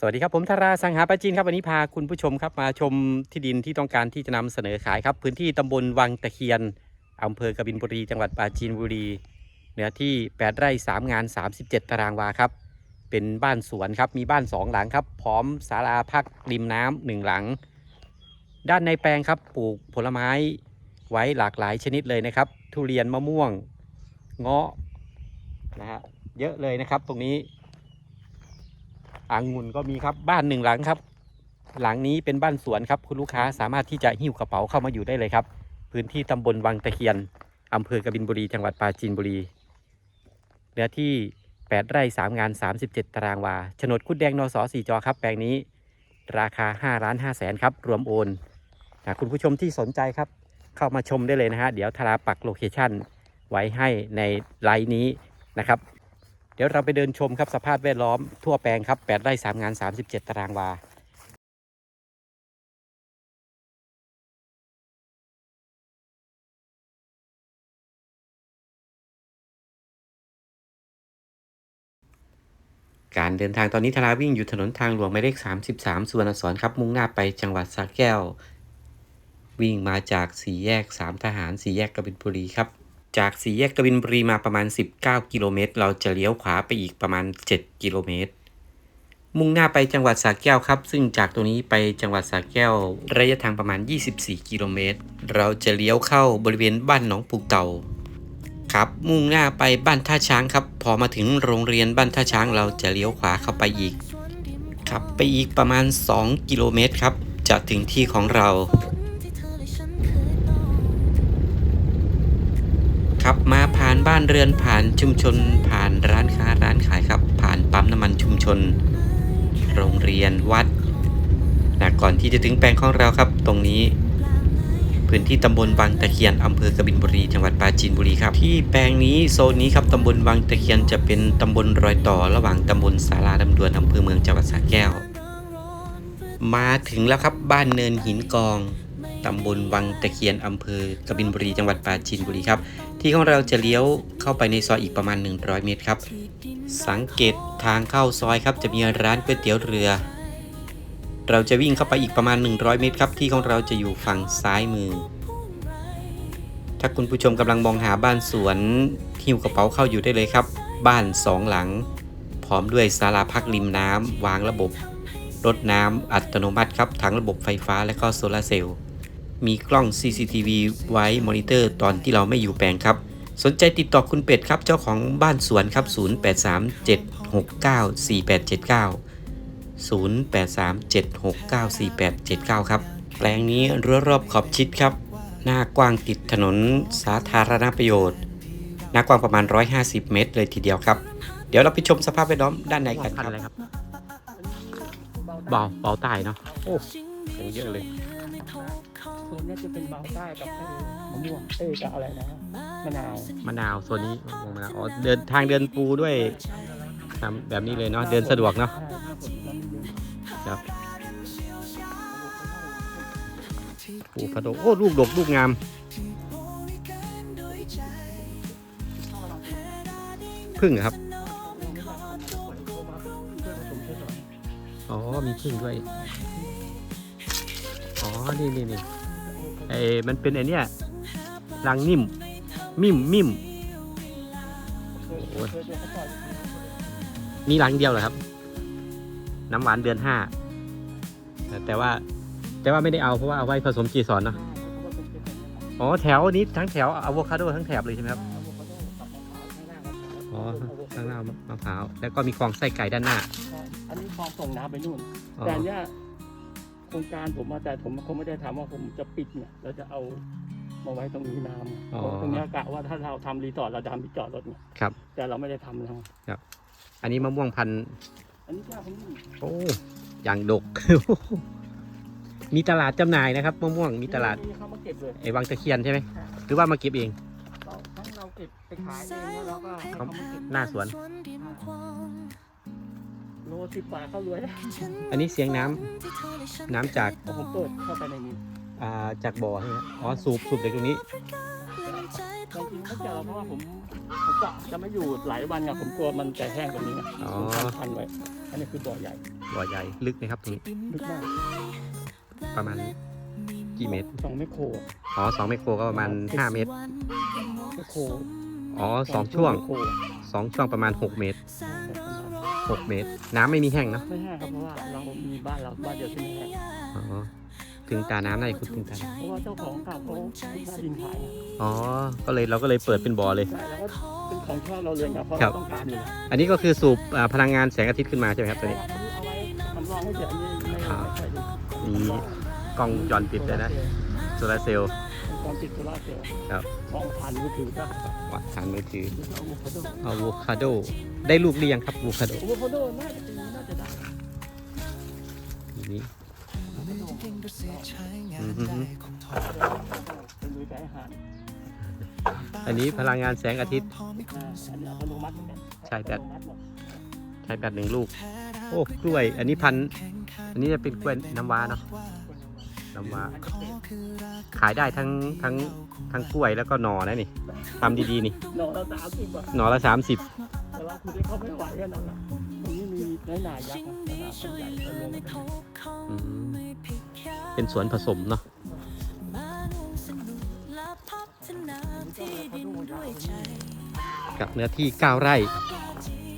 สวัสดีครับผมธาราสังหาปาจีนครับวันนี้พาคุณผู้ชมครับมาชมที่ดินที่ต้องการที่จะนำเสนอขายครับ พื้นที่ตำบลวังตะเคียนอำเภอกบินบุรี จังหวัดปราจีนบุรี เนื้อที่ 8 ไร่ 3 งาน 37 ตารางวาครับ เป็นบ้านสวนครับ มีบ้าน 2 หลังครับ พร้อมศาลาพักริมน้ำหนึ่งหลัง ด้านในแปลงครับปลูกผลไม้ไว้หลากหลายชนิดเลยนะครับ ทุเรียนมะม่วงเงาะนะฮะเยอะเลยนะครับตรงนี้ อ่างุ่นก็มีครับบ้านหนึ่งหลังครับ หลังนี้เป็นบ้านสวนครับ คุณลูกค้าสามารถที่จะหิ้วกระเป๋าเข้ามาอยู่ได้เลยครับ พื้นที่ตำบลวังตะเคียนอำเภอกบินบุรีจังหวัดปราจีนบุรีเนื้อที่ 8 ไร่ 3 งาน 37 ตารางวาโฉนดคุดแดงนสสี่จอครับแปลงนี้ ราคา5ล้าน5แสนครับรวมโอนคุณผู้ชมที่สนใจครับ เข้ามาชมได้เลยนะฮะเดี๋ยวทาราปักโลเคชั่นไว้ให้ในไลน์นี้นะครับ เดี๋ยวเราไปเดินชมครับสภาพแวดล้อมทั่วแปลงครับ8ไร่3งาน 37 ตารางวาการเดินทางตอนนี้ทาราวิ่งอยู่ถนนทางหลวงหมายเลข 33 สุวรรณสอนครับ มุ่งหน้าไปจังหวัดสระแก้ว วิ่งมาจากสี่แยก 3 ทหารสี่แยกกบินบุรีครับ จากสี่แยกกบินบุรีมาประมาณ 19 กิโลเมตร เราจะเลี้ยวขวาไปอีกประมาณ 7 กิโลเมตร มุ่งหน้าไปจังหวัดสระแก้วครับ ซึ่งจากตรงนี้ไปจังหวัดสระแก้ว ระยะทางประมาณ 24 กิโลเมตร เราจะเลี้ยวเข้าบริเวณบ้านหนองปูเต่าครับ มุ่งหน้าไปบ้านท่าช้างครับ พอมาถึงโรงเรียนบ้านท่าช้างเราจะเลี้ยวขวาเข้าไปอีก ครับไปอีกประมาณ 2 กิโลเมตรครับ จะถึงที่ของเรา ครับ มาผ่านบ้านเรือนผ่านชุมชน ผ่านร้านค้าร้านขายครับ ผ่านปั๊มน้ำมันชุมชน โรงเรียนวัดนะก่อนที่จะถึงแปลงของเราครับ ตรงนี้ พื้นที่ตำบลบางตะเคียนอำเภอกบินบุรีจังหวัดปราจีนบุรีครับ ที่แปลงนี้โซนนี้ครับตำบลบางตะเคียนจะเป็นตำบลรอยต่อ ระหว่างตำบลสาราดำดวนอำเภอเมืองจังหวัดสระแก้ว มาถึงแล้วครับบ้านเนินหินกอง ตำบลวังตะเคียนอำเภอกบินบุรีจังหวัดปราจีนบุรีครับที่ของเราจะเลี้ยวเข้าไปในซอยอีกประมาณ 100 เมตรครับ สังเกตทางเข้าซอยครับจะมีร้านก๋วยเตี๋ยวเรือ เราจะวิ่งเข้าไปอีกประมาณ 100 เมตรครับที่ของเราจะอยู่ฝั่งซ้ายมือ ถ้าคุณผู้ชมกำลังมองหาบ้านสวนหิ้วกระเป๋าเข้าอยู่ได้เลยครับ บ้านสองหลัง พร้อมด้วยศาลาพักริมน้ำวางระบบรดน้ำอัตโนมัติครับทั้งระบบไฟฟ้าและก็โซลาเซลล์ มีกล้อง CCTV ไว้มอนิเตอร์ตอนที่เราไม่อยู่แปลงครับ สนใจติดต่อคุณเป็ดครับ เจ้าของบ้านสวนครับ 0837694879 0837694879 ครับ แปลงนี้รั้วรอบขอบชิดครับ หน้ากว้างติดถนนสาธารณประโยชน์ หน้ากว้างประมาณ 150 เมตร เลยทีเดียวครับ เดี๋ยวเราไปชมสภาพแวดล้อมด้านในกันครับเบาเบาใต้เนาะโอ้โหเยอะเลย ส่วนนี้จะเป็นเบาใต้กับมะม่วงเอ้ยกับอะไรนะมะนาวมะนาวโซนนี้มะนาวอ๋อเดินทางเดินปูด้วยทำแบบนี้เลยเนาะเดินสะดวกเนาะครับปูพะโดโอ้ลูกดกลูกงามพึ่งเหรอครับอ๋อมีพึ่งด้วย อ๋อ นี่นี่นี่ ไอ้มันเป็นไอเนี้ยรังนิ่ม มิ่มมิ่มโอ้ยมีรังเดียวเหรอครับ น้ำหวานเดือนห้าแต่แต่ว่า แต่ว่าไม่ได้เอาเพราะว่าเอาไว้ผสมจีสอนเนาะอ๋อแถวนี้ทั้งแถวอะโวคาโดทั้งแถบเลยใช่ไหมครับอ๋อข้างหน้ามะพร้าวแล้วก็มีคลองไส้ไก่ด้านหน้า อันนี้คลองส่งน้ำไปนู่นอ๋อแต่อันเนี้ย โครงการผมมาแต่ผมคงไม่ได้ทำว่าผมจะปิดเนี่ยเราจะเอามาไว้ตรงนี้น้ำอ๋อ ตรงเนี้ยกะว่าถ้าเราทำรีสอร์ทเราจะทำที่จอดรถเนี่ยครับ แต่เราไม่ได้ทำนะอันนี้มะม่วงพันธุ์อันนี้แค่ผมนี่โอ้อย่างดก มีตลาดจำหน่ายนะครับมะม่วงมีตลาดนี่เขามาเก็บเลยไอ้วังตะเคียนใช่ไหมหรือว่ามาเก็บเอง เราทั้งเราเก็บไปขายเองแล้วเราก็ให้เขามาเก็บ หน้าสวน โลสิบบาทเข้ารวยแล้อันนี้เสียงน้ำน้ำจากเผมเปิดเข้าไปในนี้อ่าจากบ่อใช่ไหมอ๋อสูบสูบจากตรงนี้ จริงๆไม่เจอเพราะว่าผมผมจะจะไม่อยู่หลายวันไงผมกลัวมันจะแห้งตรงนี้นะผมพันไว้ อันนี้คือบ่อใหญ่บ่อใหญ่ลึกไหมครับตรงนี้ลึกมากประมาณกี่เมตรสองไมตรโครอ๋อสองไมโครก็ประมาณห้าเมตร ไมโครอ๋อสองช่วงสองช่วงประมาณหกเมตร 6 เมตร น้ำไม่มีแห้งเนอะไม่แห้งครับเพราะว่าเรามีบ้านเราบ้านเดียวที่ไม่แห้งอ๋อถึงตาน้ำในคุณถึงตาน้เพราะว่าเจ้าของเก่าเขาไช้ดินขายอ๋อ ก็เลยเราก็เลยเปิดเป็นบ่อเลย ใช่แล้วก็เป็นของชอบเราเลยนะเพราะเราต้องการอยู่อันนี้ก็คือสูบอ่าพลังงานแสงอาทิตย์ขึ้นมาใช่ไหมครับตัวนี้ เอาไว้ทำรองให้เฉยอันนี้มีกล้องวงจรปิดเลยนะ โซลาร์เซลล์กล้องปิดโซลาร์เซลล์ครับ มองผ่านมือถือก็วัดฐานมือถือเอาโวคาโดอะโวคาโด ได้ลูกหรือยังครับอะโวคาโดโวคาโดน่าจะปีน่าจะได้นี้อะโวคาโดอือฮึเป็นมือไก่อาหารอันนี้พลังงานแสงอาทิตย์ อ่าอันนี้อัตโนมัติเหมือนกันใช่แบตอัตโนมัติหมดใช้แบตหนึ่งลูก โอ้กล้วย อันนี้พันธุ์อันนี้จะเป็นกล้วยน้ำว้าเนาะ น้ำว้าอันจะเป็นขายได้ทั้งทั้งทั้งกล้วยแล้วก็หน่อนะนี่ทำดีๆนี่ หน่อเราสามสิบบาทหน่อละสามสิบแต่ว่าคุณได้เข้าไม่ไหวแค่นั้นแหละตรงนี้มีน้อยหนายักษ์นะขนาดต้นใหญ่ต้นลงมาเป็นเป็นสวนผสมเนาะกับเนื้อที่ 9 ไร่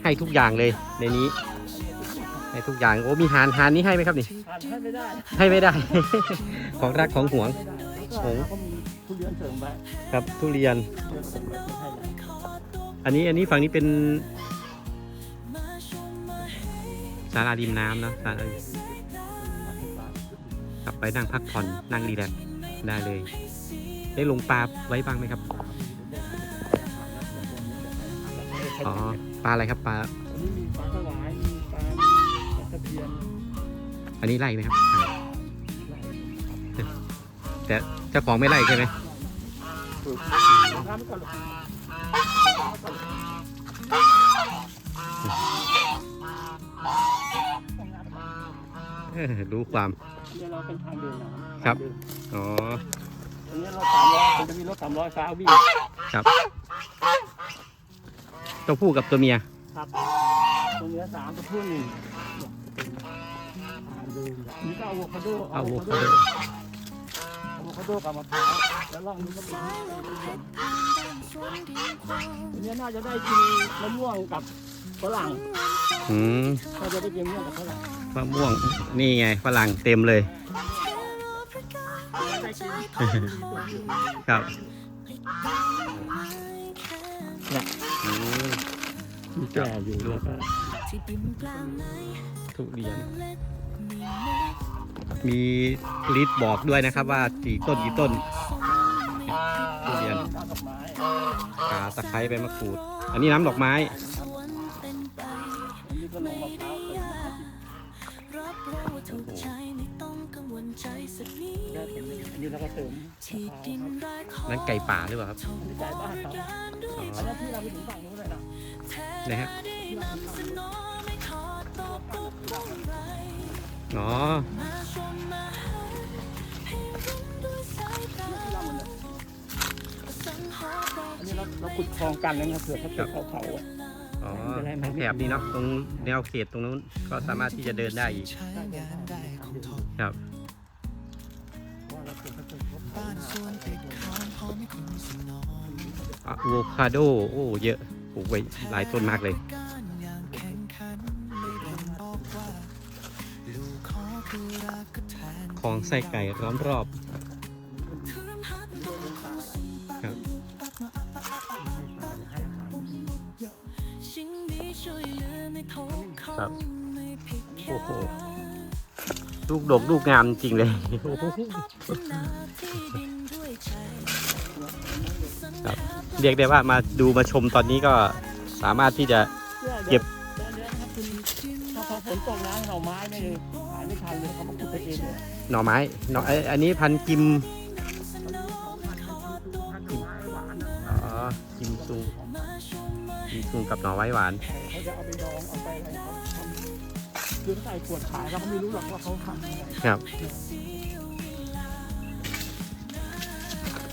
ให้ทุกอย่างเลยในนี้ ให้ทุกอย่างโอ้มีหานหานนี้ให้ไหมครับนี่ทานให้ไม่ได้ให้ไม่ได้ ของรักของหวง ไม่ได้แล้วก็เขามีทุเรียนเสริมไปครับทุเรียน ทุเรียนเสริมไปที่ให้นะอันนี้อันนี้ฝั่งนี้เป็นศาลาริมน้ำเนอะศาลาริมกลับไปนั่งพักผ่อนนั่งรีแลกซ์ได้เลย ได้ลงปลาไว้บ้างไหมครับ อ๋อปลาอะไรครับปลาอันนี้มีปลาสวายมีป อันนี้ไล่ไหมครับ แต่เจ้าของไม่ไล่ใช่ไหมรู้ความนี่เราเป็นทางเดินนะครับ อ๋ออันนี้เราสามร้อยมันจะมีรถสามร้อยฟ้าวิ่งครับตัวผู้กับตัวเมีย ครับตรงเนี้ยสามตัวผู้หนึ่ง นนี่ก็อะโวคาโดอะโวคาโดอะโวคาโดกับมะพร้าวแล้วล่องนี้ก็เป็นอันนี้น่าจะได้กินมะม่วงกับฝรั่งอืมน่าจะได้กินมะม่วงกับฝรั่งมะม่วงนี่ไงฝรั่งเต็มเลย ครับเนี่ยอืมมีแก่อยู่แล้วก็ทุเรียน มีลิสต์บอกด้วยนะครับว่ากี่ต้นกี่ต้นทุเรียนน้ำดอกไม้ขาตะไคร้ใบมะกรูด อันนี้น้ำดอกไม้อันนี้ก็ลงมะพร้าวเติมน้ำได้ผลเลยอันนี้เราก็เติมมะพร้าวครับนั่นไก่ป่าหรือเปล่าครับอันนี้จ่ายบ้านเขาอ๋ออันนั้นที่เราไปถึงฝั่งนู้นเลยนะนะฮะ อ๋ออันนี้เราเราขุดคลองกันแล้วนะครับเผื่อเขาเกิดเขาเผาอะ อ๋อตรงแถบนี้เนาะตรงแนวเขตตรงนู้นก็สามารถที่จะเดินได้อีกได้เดินได้ทำเดินครับเพราะว่าเราเกิดเขาเกิดเขาเผาหน้าอะโวคาโด โอ้ เยอะปลูกไว้หลายต้นมากเลย ของใส่ไก่ล้อมรอบครับครับโอ้โหลูกดกลูกงามจริงเลยโอ้โหครับเรียกได้ว่ามาดูมาชมตอนนี้ก็สามารถที่จะ หน่อไม้หน่อเอ้ยอันนี้พันธุ์กิมอ๋อกิมซุงกิมซุงกับหน่อไม้หวาน เขาจะเอาไปดองเอาไปอะไรเขาทำคือเขาใส่ขวดขายเราก็ไม่รู้หรอกว่าเขาทำยังไงครับ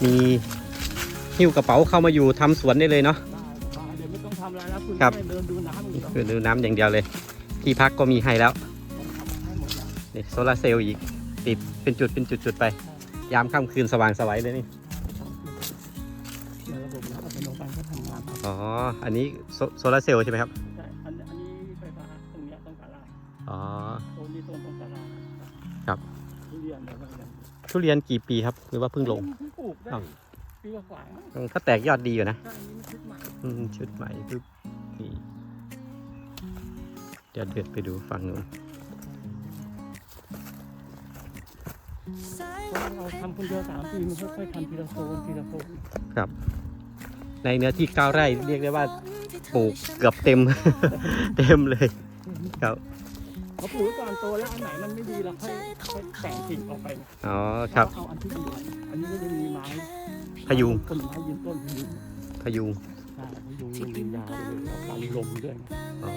มีหิ้วกระเป๋าเข้ามาอยู่ทำสวนได้เลยเนาะ ได้ได้เดี๋ยวไม่ต้องทำอะไรแล้วคุณครับ แค่เดินดูน้ำอย่างเดียวคือดูน้ำอย่างเดียวเลย ที่พักก็มีให้แล้วทนี่โซลาร์เซลล์อีก ติดเป็นจุดเป็นจุดๆไป ยามค่ำคืนสว่างสวัยเลยนี่ในระบบน้ำอัตโนมัติก็ทำงานครับอ๋ออันนี้โซโซลาร์เซลล์ใช่ไหมครับใช่อันอันนี้ไฟฟ้าตรงเนี้ยต้องศาลาอ๋อโซนนี้โซนตรงศาลาครับทุเรียนอะไรแบบนี้ทุเรียนกี่ปีครับหรือว่าเพิ่งลง เพิ่งปลูกได้อ้าว ปีกว่าๆมั้งอืมก็แตกยอดดีอยู่นะ ใช่อันนี้มันชุดใหม่ อืมชุดใหม่ปึ๊บนี่เดี๋ยวเดินไปดูฝั่งนู้น เพราะเราทำคนเดียวสามปีมันค่อยๆทำทีละโซนทีละโซนครับ ในเนื้อที่เก้าไร่เรียกได้ว่าปลูกเกือบเต็ม เต็มเลยครับเขาปลูกไว้ก่อนโตแล้วอันไหนมันไม่ดีเราค่อยค่อยแต่งกิ่งออกไปอ๋อครับเอาอันที่ดีอันนี้ก็จะมีไม้พยุงต้นไม้ยืนต้นพยุงพยุงใช่พยุงยืนยาวเลยแล้วการลมด้วยนะอ๋อ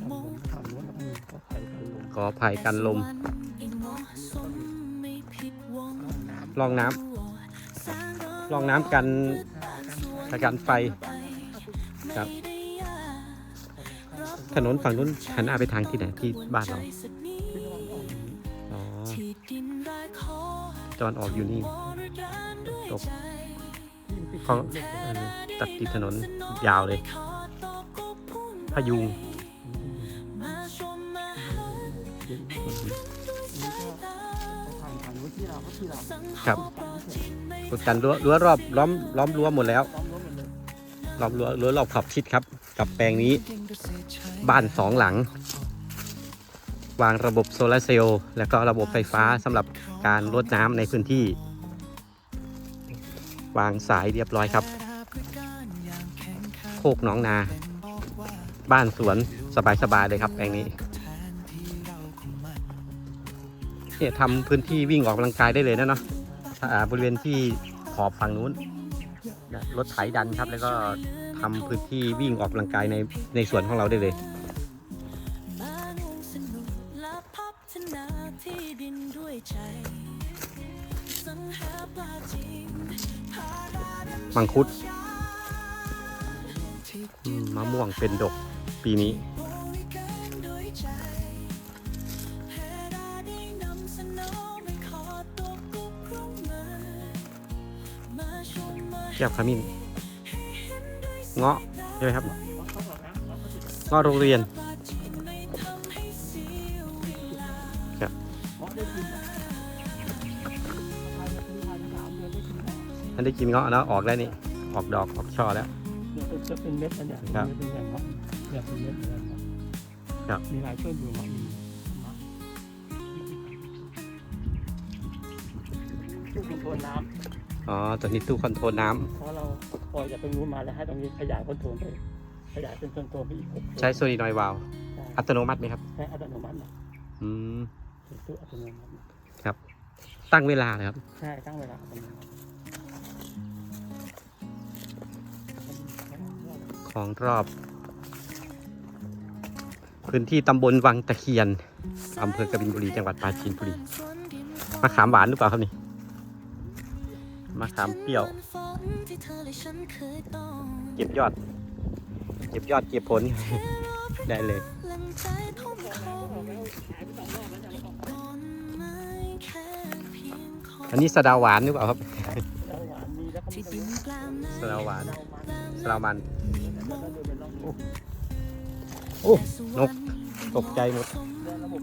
การลมทางนู้นแล้วก็มีก็ไผ่การลมขอภัยกันลม รองน้ำรองน้ำกันำกันไฟครับ ถนนฝั่งนู้นหันหน้าไปทางที่ไหนที่บ้านเราอ๋อตอนออกอยู่นี่ตกเขาเออตัดติดถนนยาวเลยพยุง ทางทางนู้นที่เราก็ที่เราครับกดกันรั้วรั้วรอบล้อมล้อมรั้วหมดแล้วล้อมรถหมดเลยล้อมรั้วรั้วรอบขอบชิดครับ กับแปลงนี้ บ้านสองหลัง วางระบบโซลาร์เซลล์แล้วก็ระบบไฟฟ้าสำหรับการรดน้ำในพื้นที่ วางสายเรียบร้อยครับโคกหน้องนา บ้านสวนสบายๆเลยครับแปลงนี้ เนี่ยทำพื้นที่วิ่งออกกำลังกายได้เลยนะเนาะบริเวณที่ขอบฝั่งนู้น รถไถดันครับ แล้วก็ทำพื้นที่วิ่งออกกำลังกายในในสวนของเราได้เลยมังคุดมมะม่วงเป็นดกปีนี้ แก้วขมิ้นเงาะใช่ไหมครับเขาบอกนะเราก็ติดเงาะโรงเรียนครับเพราะได้กินภายในปีภายในสามเดือนได้กินนะท่านได้กินเงาะแล้วออกแล้วนี่ออกดอกออกช่อแล้วเนี่ยเป็นจะเป็นเม็ดอันเนี้ยครับเป็นอย่างเนาะเนี่ยเป็นเม็ดอย่างเนาะครับมีหลายต้นอยู่เนาะ ตัวนี้ตู้คอนโทรลน้ำำเพราะเราปล่อยจากตรงนู้นมาแล้วให้ตรงนี้ขยายคอนโทรลไปขยายเป็นคอนโทรลไปอีกหกตัวใช้โซนินอยวาลวใช่อัตโนมัติไหมครับใช้อัตโนมัตินะอืมเป็นตู้อัตโนมัตินะตั้งเวลาเลยครับ ใช่ตั้งเวลาอัตโนมัติของรอบ พื้นที่ตำบลวังตะเคียนอำเภอกบินบุรีจังหวัดปราจีนบุรีมะขามหวานหรือเปล่าครับนี่ มะขามเปรี้ยว เก็บยอด เก็บยอดเก็บผล ได้เลย อันนี้สะเดาหวานหรือเปล่าครับดาวหวานมีแล้วก็มีตรงนี้สะเดาหวานดาวมันสะเดามันแล้วก็เดินไปลองดูโอ้ นก ตกใจหมดเรื่องระบ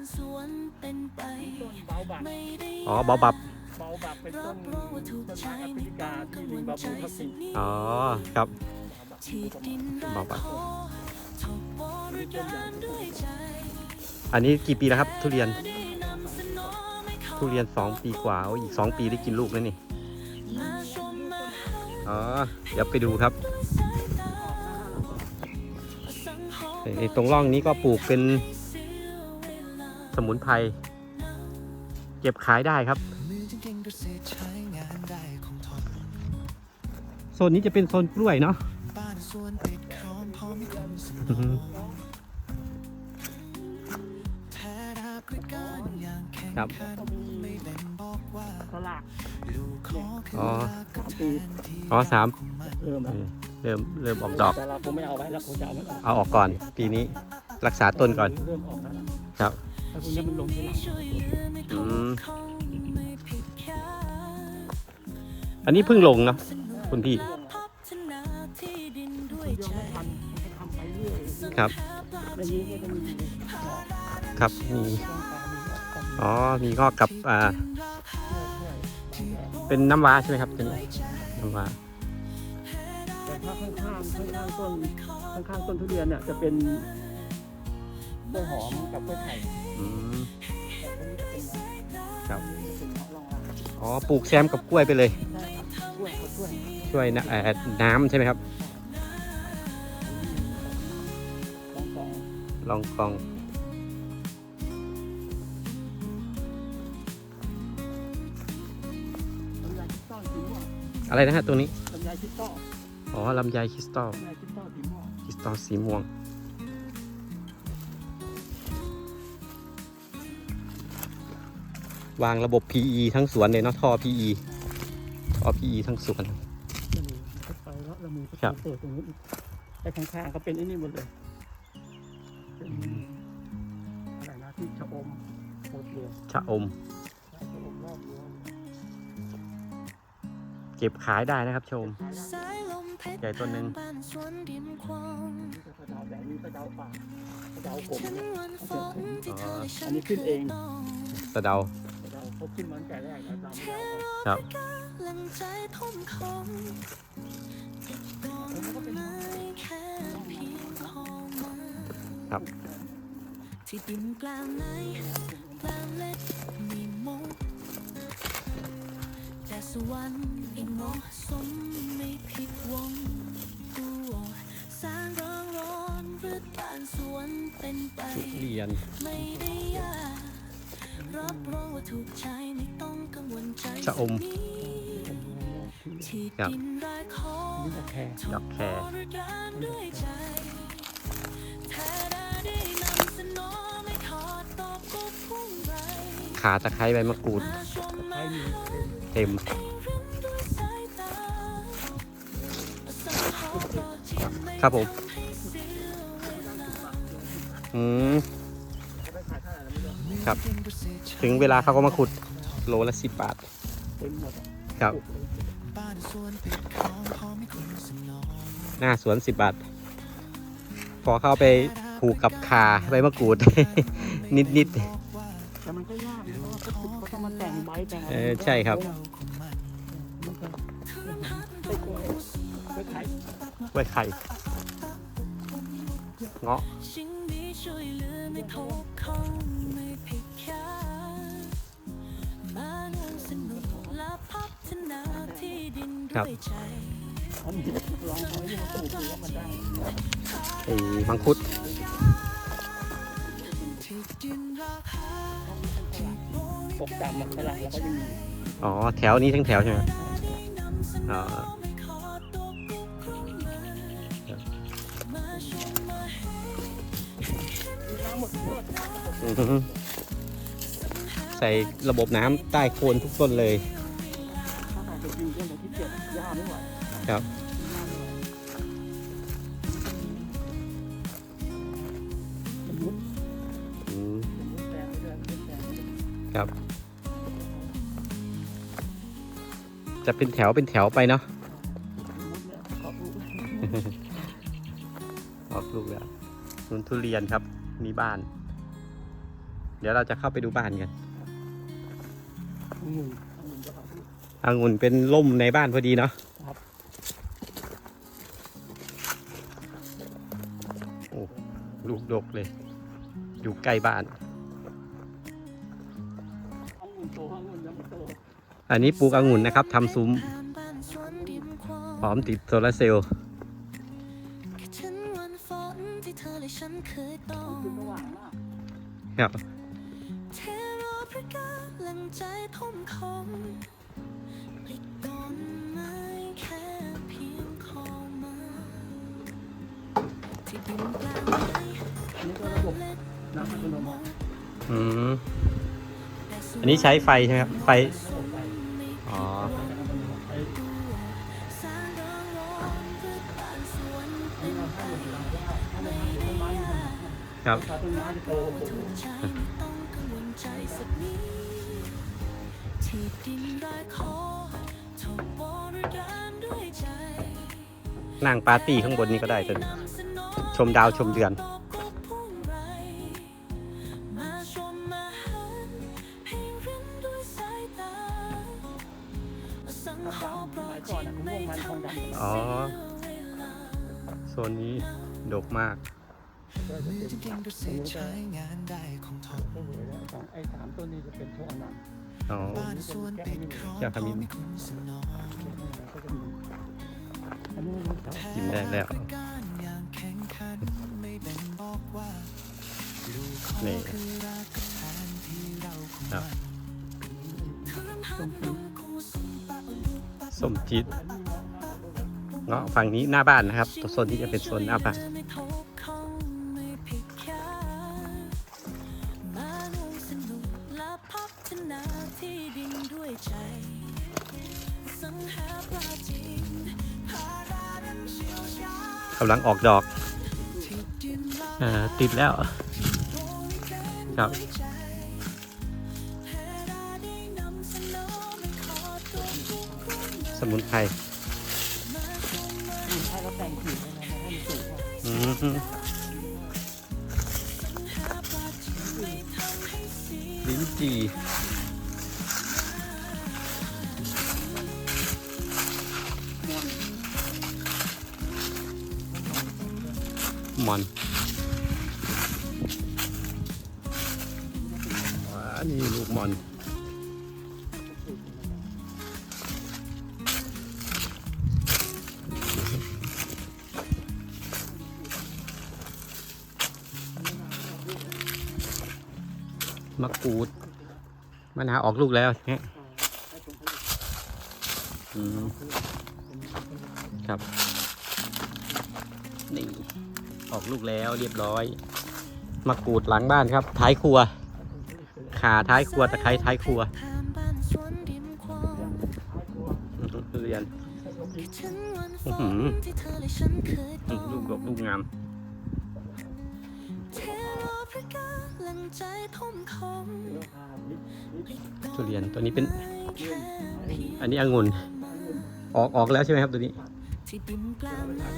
บอัตโนมัตินะอ๋อเนี่ยครับต้นเบาบักอ๋อเบาบับ เบาบักเป็นต้นต้นไม้แอฟริกาที่ลิงบาบูเขากินอ๋อ ครับเบาบักเบาบับมีต้นใหญ่ด้วยอันนี้กี่ปีแล้วครับ ทุเรียนทุเรียนสองปีกว่าโอ้ยอีกสองปีได้กินลูกแล้วนี่อ๋อ เดี๋ยวไปดูครับไอ้ตรงร่องนี้ก็ปลูกเป็นส มุนไพรเก็บขายได้ครับ โซนนี้จะเป็นโซนกล้วยเนาะอือฮึครับก็มีสลากอ๋อสามปีอ๋อสามเริ่มแล้วเออเริ่มเริ่มออกดอกแต่เราคงไม่เอาไว้แล้วคงจะเอามันออกเอาออกก่อน ปีนี้รักษาต้นก่อน เริ่มออกแล้วล่ะครับถ้า พวกนี้มันลงที่หลังอืมอันนี้เพิ่งลงเนาะคุณพี่เดี๋ยวไม่ทันมันจะทำไปเรื่อยครับในนี้ก็จะมีหมอกครับมีช่องกลางมีหมอกกับอ๋อมีงอกกับอ่าเรื่อยๆเป็นน้ำว้าใช่ไหมครับตัวนี้น้ำว้าแต่ถ้าข้างๆข้างข้างๆต้นข้างข้างๆต้นทุเรียนเนี่ยจะเป็นกล้วยหอมกับกล้วยไข่ อืมแต่ตรงนี้จะเป็นครับเป็นของรองรับอ๋อปลูกแซมกับกล้วยไปเลยได้ครับกล้วยเขาช่วยช่วยนะเอ่อน้ำใช่ไหมครับลองกองลองกองลำไยคิสตัลสีม่วงอะไรนะฮะตัวนี้ ลำไยคิสตัลอ๋อลำไยคริสตัลลำไยคิสตัลสีม่วง คริสตัลสีม่วง วางระบบ PE ทั้งสวนเลยเนาะท่อ PE ท่อ PE ทั้งสวนจะมีก็ไปแล้วเรามีประครัตูบเปิดตรงนี้อีกแต่ข้างๆก็เป็นไอ้นี่หมดเลยเป็นอะไรนะที่ชะอมโคตรเรียนชะอมชะอมรอบรั้วเก็บขายได้นะครับชมขายได้สายลมเพชรใหญ่ต้นหนึ่งบ้านสวนดินควงนี่ก็กระเดาแบบนี้กระเดาป่ากระเดาผมฉันเนี่ยวันฝนที่เธอและฉัอันนี้ขึ้นเองต้องสะเดา กระเดาเขาขึ้นมาตั้งแต่แรกแล้วตามเธแล้อวรอไม่กล้าลังใจทุ่มคงเก็บก่อนไม่แค่เพียงพอมาครับที่ดินแปลงไหนแปลงเล็กมีมุกแต่สวรรค์อีกเหมาะสมไม่ผิดหวังตัวสร้างร้องร้อนหรือการสวนเป็นไปเรียนไม่ได้ยาก รับรองว่าถูกใจไม่ต้องกังวลใจชะอมที่ครับดินรายขอนี่ก็แค่ดอกแครบริการด้วยใจแท้ได้ได้นำเสนอไม่ขอตอบก็พุ่งไปขาตะไคร้ใบมะกรูดมาชมมาใช้มีเต็มริมด้วยสายตาสังขารก็ที่ไม่ครับผมทำให้เสียเวลาอืมเขาได้ขายเท่าไหร่แล้วไม่รู้ครับ ถึงเวลาเขาก็มาขุดโลละสิบบาทเต็มหมดอะครับ หน้าสวนสิบบาท พอเข้าไปผูกกับขาใบมะกรูด นิดนิดแต่มันก็ยากเพราะว่าเขาเขาต้องมาแต่งใบแต่งอะไรเออใช่ครับมันก็ไปกล้วยไปขายๆไว้ไข่เงาะ ดินด้วยใจอันนี้ลองเอาไว้มาปลูกดูว่ามันได้ไอ้มังคุดที่ดินราคาปกดำมันฝรั่งแล้วก็ยังมีอ๋อ แถวนี้ทั้งแถวใช่ไหมนำเสนอ๋ออไม่ขอตกลุกคลุ้มเลยมาชมมาให้ทั้งหมดทั้งหมดอือฮึใส่ระบบน้ำใต้โคนทุกต้นเลย ครับย่าไม่ไหวมันมุดอืมมันมุดแปลงไปเรื่อยมุดแปลงไปเรื่อยครับ จะเป็นแถวเป็นแถวไปเนาะมุดเนี่ยขอบลูกออกลูกแล้วสวนทุเรียนครับ มีบ้าน เดี๋ยวเราจะเข้าไปดูบ้านกันองุ่นองุ่นก็ขอบลูกองุ่นเป็นล่มในบ้านพอดีเนาะ ดกเลย อยู่ใกล้บ้าน อันนี้ปลูกองุ่นนะครับทำซุ้มพร้อมติดโซลาร์เซลล์คิดถึ อันนี้ก็ระบบน้ำอัตโนมัติอืมอันนี้ใช้ไฟใช่ไหมครับไฟระบบไฟอ๋อไฟอัตโนมัติไฟสร้างร้องร้อนเพื่อบ้าถ้าไม่ทำต้นไม้ครับถ้าต้นไม้จะโตนั่งปาร์ตี้ข้างบนนี้ก็ได้จน มดาวชมเดือนมาชมมาหันให้รินด้วยสายตาสังขอเพราะจิตไม่ทำให้เสียอ๋อเวลาโซนนี้ดกมากก็จะมือเป็นจริงๆก็เสกใช้งานได้ของทนโอ้โหแล้วสองไอ้สามต้นนี้จะเป็นพวกอันนั้นอ๋อบ้านสวนปิดครองแก้วขมิ้นไม่คุ้มสนองก็จะมีอันนี้มันครับกินได้แล้ว นี่ครับแทนที่เราคงครับมันส้มจี๊ดเงาะฝั่งนี้หน้าบ้านนะครับตัวโซนที่จะเป็นโซนหน้าบ้านไม่ทบข้องไรกำลังออกดอกอติดแล้ว ครับสมุนไพรให้เขาแต่งขีดให้นะให้มันสูงกว่าอืมลิ้นจี่หมอนะนาวออกลูกแล้วเนี่ยอืมครับ นี่ ออกลูกแล้วเรียบร้อย มะกรูดหลังบ้านครับ ท้ายครัว ขาท้ายครัวตะไคร้ท้ายครัวเรียนอื้อหืออืมลูกดกลูกงาม ทุเรียนตัวนี้เป็น อันนี้องุ่นออกออกแล้วใช่ไหมครับตัวนี้ที่ดินแปลงใหญ่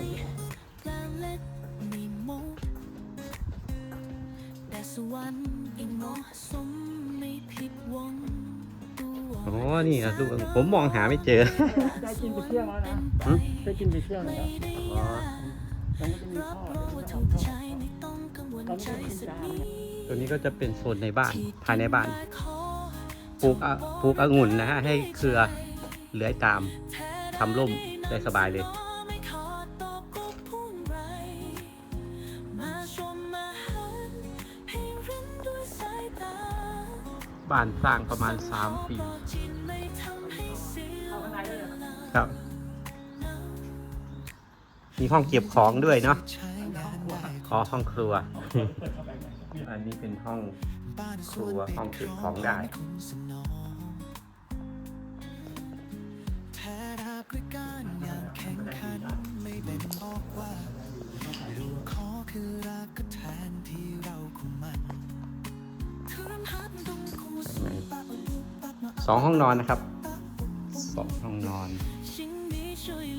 แปลงเล็กมีมุกแต่สวรรค์อีกเหมาะสมไม่ผิดหวังตัวอ๋อ นี่นะลูกองุ่นผมมองหาไม่เจอ ได้กินไปเที่ยงแล้วนะหืมได้กินไปเที่ยงไม่แล้วได้อ๋อยากมันก็จะมีรัข้บอรู้ว่าเดี๋ถูยวกจะใจทำไม่ต้องกังวลใจสักนิด ตัวนี้ก็จะเป็นโซนในบ้านภายในบ้านที่ปลูกอะปลูกองุ่นนะฮะให้เครือเลื้อยตามทำร่มได้สบายเลยไม่ขอตอบก็พูดไรมาชมมาหันให้รินด้วยสายตาบ้านสร้างประมาณ 3 ปีที่ไม่ทำให้เสียเวลาครับ มีห้องเก็บของด้วยเนาะใช้งานได้ขอห้องครัว อันนี้เป็นห้องบ้านสครัวนวปิดห้องเก็บครของได้ไม่คุ้มสนองแพ้รักด้วยการอย่างแข่งขันไม่แบ่งบอกว่าลูกขอคือรักก็แทนที่เราคงมันสองห้องนอนนะครับสองห้องนอน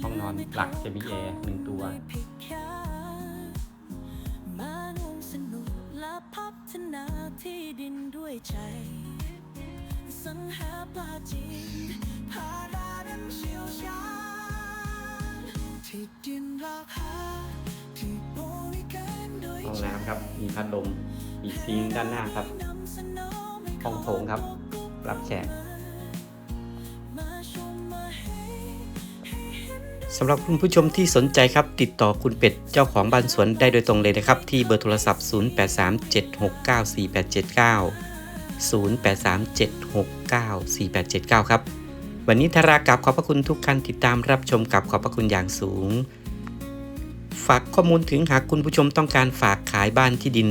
ห้องนอนหลักจะมีแอร์หนึ่งตัว ที่ดินด้วยใจสังหาปลาจีนพาราดันเชี่ยวชาญที่ดินราคาที่บริการด้วยห้องน้ำครับ มีพัดลม มีซิงด้านหน้าครับ ห้องโถงครับ รับแขก สำหรับคุณผู้ชมที่สนใจครับ ติดต่อคุณเป็ดเจ้าของบ้านสวนได้โดยตรงเลยนะครับ ที่เบอร์โทรศัพท์ 0837694879 0837694879 ครับ วันนี้ธารากับขอบพระคุณทุกท่านติดตามรับชมกับขอบพระคุณอย่างสูง ฝากข้อมูลถึงหากคุณผู้ชมต้องการฝากขายบ้านที่ดิน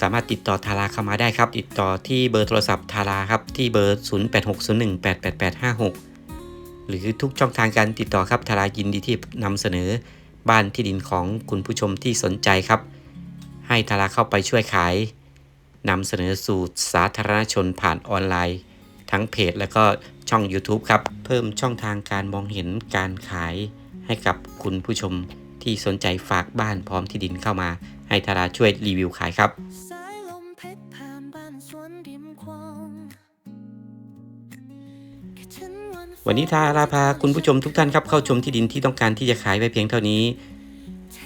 สามารถติดต่อทาราเข้ามาได้ครับ ติดต่อที่เบอร์โทรศัพท์ทาราครับที่เบอร์ 0860188856 หรือทุกช่องทางการติดต่อครับทารายินดีที่นำเสนอบ้านที่ดินของคุณผู้ชมที่สนใจครับ ให้ทาราเข้าไปช่วยขายนำเสนอสู่สาธารณชนผ่านออนไลน์ ทั้งเพจและก็ช่อง YouTube ครับ เพิ่มช่องทางการมองเห็นการขายให้กับคุณผู้ชมที่สนใจฝากบ้านพร้อมที่ดินเข้ามา ให้ทาราช่วยรีวิวขายครับ วันนี้ทาราพาคุณผู้ชมทุกท่านครับเข้าชมที่ดินที่ต้องการที่จะขายไวเพียงเท่านี้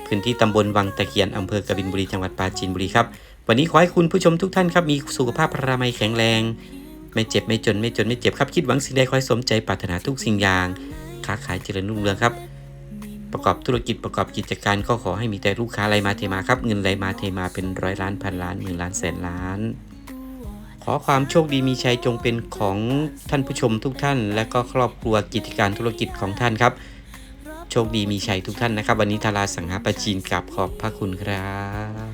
พื้นที่ตำบลวังตะเคียนอำเภอกบินบุรีจังหวัดปราจีนบุรีครับ วันนี้ขอให้คุณผู้ชมทุกท่านครับมีสุขภาพพรามัยแข็งแรง ไม่เจ็บไม่จนไม่จนไม่เจ็บครับคิดหวังสิ่งใดขอให้สมใจปรารถนาทุกสิ่งอย่างค้าขายเจริญรุ่งเรืองครับ ประกอบธุรกิจประกอบกิจการก็ขอให้มีแต่ลูกค้าไหลมาเทมาครับเงินไหลมาเทมาเป็นร้อยล้านพันล้านหมื่นล้านแสนล้าน ขอความโชคดีมีชัยจงเป็นของท่านผู้ชมทุกท่าน และก็ครอบครัวกิจการธุรกิจของท่านครับ โชคดีมีชัยทุกท่านนะครับ วันนี้ทาราสังหาประจีนกลับขอบพระคุณครับ